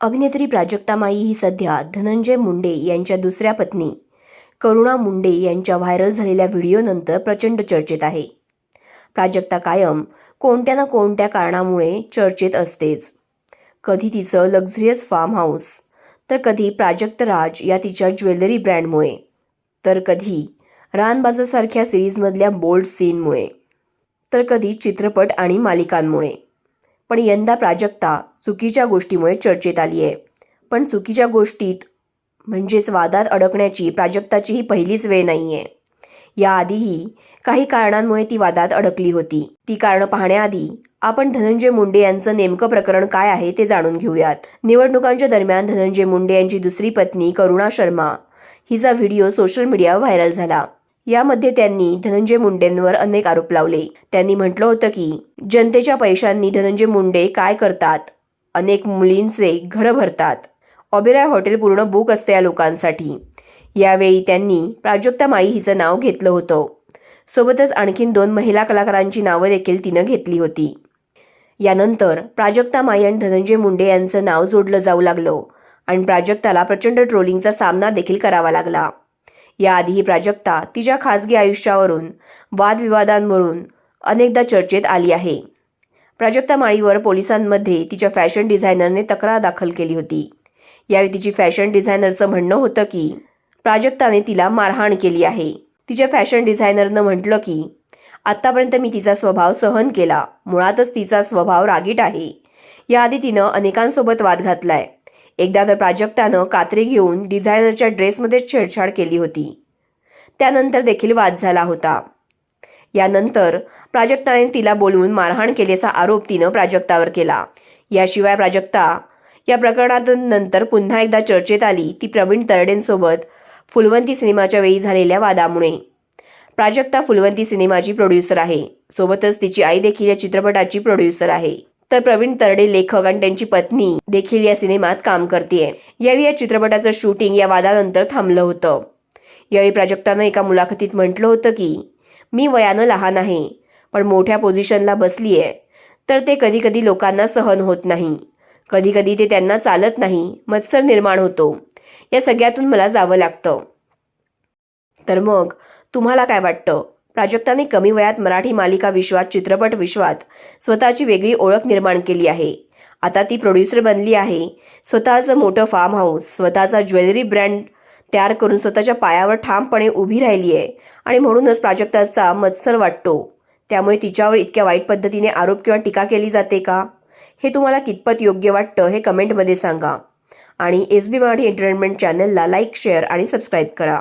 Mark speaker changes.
Speaker 1: अभिनेत्री प्राजक्ता माई ही सध्या धनंजय मुंडे यांच्या दुसऱ्या पत्नी करुणा मुंडे यांच्या व्हायरल झालेल्या व्हिडिओनंतर प्रचंड चर्चेत आहे. प्राजक्ता कायम कोणत्या ना कोणत्या कारणामुळे चर्चेत असतेच. कधी तिचं लक्झरियस फार्म हाऊस तर कधी प्राजक्त राज या तिच्या ज्वेलरी ब्रँडमुळे तर कधी रानबाजासारख्या सिरीजमधल्या बोल्ड सीनमुळे तर कधी चित्रपट आणि मालिकांमुळे. पण यंदा प्राजक्ता चुकीच्या गोष्टीमुळे चर्चेत आली आहे पण चुकीच्या गोष्टीत म्हणजेच वादात अडकण्याची प्राजक्ताची ही पहिलीच वेळ नाही आहे याआधीही काही कारणांमुळे ती वादात अडकली होती. ती कारणं पाहण्याआधी आपण धनंजय मुंडे यांचं नेमकं प्रकरण काय आहे ते जाणून घेऊयात. निवडणुकांच्या दरम्यान धनंजय मुंडे यांची दुसरी पत्नी करुणा शर्मा हिचा व्हिडिओ सोशल मीडियावर व्हायरल झाला. यामध्ये त्यांनी धनंजय मुंडेंवर अनेक आरोप लावले. त्यांनी म्हटलं होतं की जनतेच्या पैशांनी धनंजय मुंडे काय करतात? अनेक मुलींचे घरं भरतात. ऑबेराय हॉटेल पूर्ण बुक असते या लोकांसाठी. यावेळी त्यांनी प्राजक्ता माई हिचं नाव घेतलं होतं. सोबतच आणखीन दोन महिला कलाकारांची नावं देखील तिनं घेतली होती. यानंतर प्राजक्ता माई आणि धनंजय मुंडे यांचं नाव जोडलं जाऊ लागलं आणि प्राजक्ताला प्रचंड ट्रोलिंगचा सामना देखील करावा लागला. याआधीही प्राजक्ता तिच्या खासगी आयुष्यावरून वादविवादांवरून अनेकदा चर्चेत आली आहे. प्राजक्ता माळीवर पोलिसांमध्ये तिच्या फॅशन डिझायनरने तक्रार दाखल केली होती. यावेळी तिची फॅशन डिझायनरचं म्हणणं होतं की प्राजक्ताने तिला मारहाण केली आहे. तिच्या फॅशन डिझायनरनं म्हटलं की आत्तापर्यंत मी तिचा स्वभाव सहन केला. मुळातच तिचा स्वभाव रागीट आहे. याआधी तिनं अनेकांसोबत वाद घातलाय. एकदा तर प्राजक्तानं कात्री घेऊन डिझायनरच्या ड्रेसमध्ये छेडछाड केली होती. त्यानंतर देखील वाद झाला होता. यानंतर प्राजक्ताने तिला बोलवून मारहाण केल्याचा आरोप तिनं प्राजक्तावर केला. याशिवाय प्राजक्ता या प्रकरणातून नंतर पुन्हा एकदा चर्चेत आली ती प्रवीण तरडेंसोबत फुलवंती सिनेमाच्या वेळी झालेल्या वादामुळे. प्राजक्ता फुलवंती सिनेमाची प्रोड्युसर आहे. सोबतच तिची आई देखील या चित्रपटाची प्रोड्युसर आहे. तर प्रवीण तरडे लेखक आणि त्यांची पत्नी देखील या सिनेमात काम करते यावेळी या चित्रपटाचं शूटिंग या वादानंतर थांबलं होतं. यावेळी प्राजक्तानं एका मुलाखतीत म्हटलं होतं की मी वयानं लहान आहे पण मोठ्या पोझिशनला बसली आहे तर ते कधी कधी लोकांना सहन होत नाही. कधी कधी ते त्यांना चालत नाही मत्सर निर्माण होतो. या सगळ्यातून मला जावं लागतं. तर मग तुम्हाला काय वाटतं? प्राजक्ताने कमी वयात मराठी मालिका विश्वात चित्रपट विश्वात स्वतःची वेगळी ओळख निर्माण केली आहे. आता ती प्रोड्युसर बनली आहे. स्वतःचं मोठं फार्म हाऊस स्वतःचा ज्वेलरी ब्रँड तयार करून स्वतःच्या पायावर ठामपणे उभी राहिली आहे आणि म्हणूनच प्राजक्ताचा मत्सर वाटतो. त्यामुळे तिच्यावर इतक्या वाईट पद्धतीने आरोप किंवा टीका केली जाते का? हे तुम्हाला कितपत योग्य वाटतं हे कमेंटमध्ये सांगा. आणि एस बी मराठी एंटरटेनमेंट चॅनलला लाईक शेअर आणि सबस्क्राईब करा.